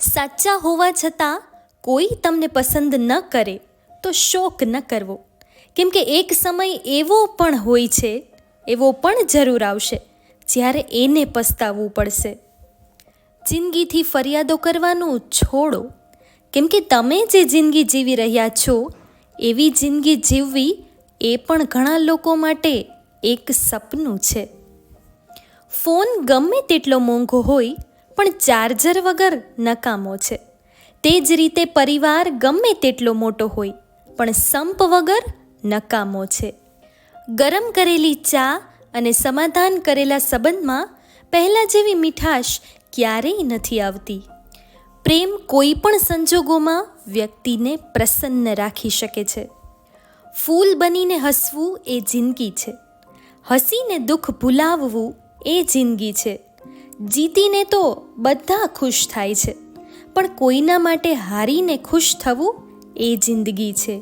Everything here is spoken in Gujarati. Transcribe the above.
સાચા હોવા છતાં કોઈ તમને પસંદ ન કરે, તો શોક ન કરવો. કેમ કે એક સમય એવો પણ હોય છે, એવો પણ જરૂર આવશે, જ્યારે એને પસ્તાવવું પડશે. જિંદગીથી ફરિયાદો કરવાનું છોડો. કેમ કે તમે જે જિંદગી જીવી રહ્યા છો, એવી જિંદગી જીવવી એ પણ ઘણા લોકો માટે એક સપનું છે. ફોન ગમે તેટલો મોંઘો હોય પણ ચાર્જર વગર નકામો છે. તે જ રીતે પરિવાર ગમે તેટલો મોટો હોય, પણ સંપ વગર નકામો છે. ગરમ કરેલી ચા અને સમાધાન કરેલા સંબંધમાં પહેલાં જેવી મીઠાશ ક્યારેય નથી આવતી. પ્રેમ કોઈ પણ સંજોગોમાં વ્યક્તિને પ્રસન્ન રાખી શકે છે. ફૂલ બનીને હસવું એ જિંદગી છે. હસીને દુઃખ ભૂલાવવું એ જિંદગી છે. જીતીને તો બધા ખુશ થાય છે. પણ કોઈના માટે હારીને ખુશ થવું એ જિંદગી છે.